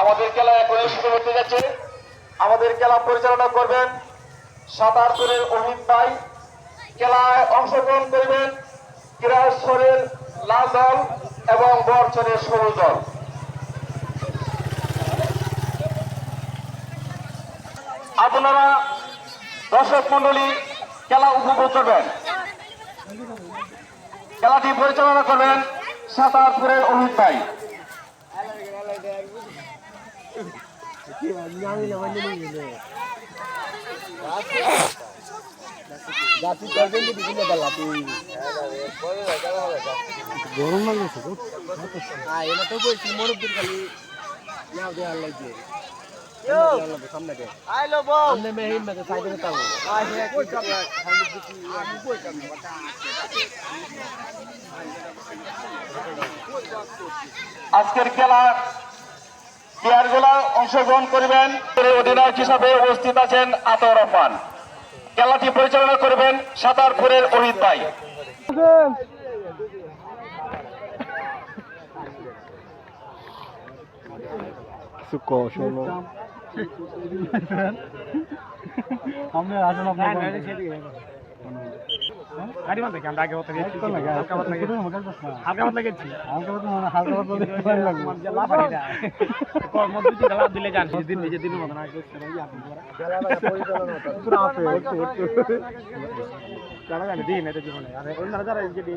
আমাদের খেলা এখন শুরু হতে যাচ্ছে। আমাদের খেলা পরিচালনা করবেন সাতারপুরের অহিত ভাই। খেলায় অংশগ্রহণ করবেন কিরাশ্বরের লাল দল এবং বরচরের সরু দল। আপনারা দর্শক মন্ডলী খেলা উপভোগ করবেন। খেলাটি পরিচালনা করবেন সাতারপুরের অমিত ভাই। গরম লাগছে তো এটা তো বলছি মরুদ্দিন খালি নাও দেওয়ার লাগছে সামনে দে আইলো বউ সামনে মেহিন মেতে সাইডে তাও আজকের খেলা প্লেয়ারগুলা অংশগ্রহণ করবেন। অধিনায়ক হিসাবে উপস্থিত আছেন আতর রহমান। খেলাটি পরিচালনা করবেন সাতারপুরের অহিত ভাই। আমরা আসলে আপনার। গাড়ি বন্ধ কেন আগে হতে গেছি। হালকা পাতলা গেছি। হালকা পাতলা। গেছি। হালকা হালকা লাগবে লাফারি না। কর্ম দুটি খেলা দিলে জান দিন নিজে দিন মতন আগে যারা জানি দিন এটা জীবনে। আরে অন্যরা যারা যদি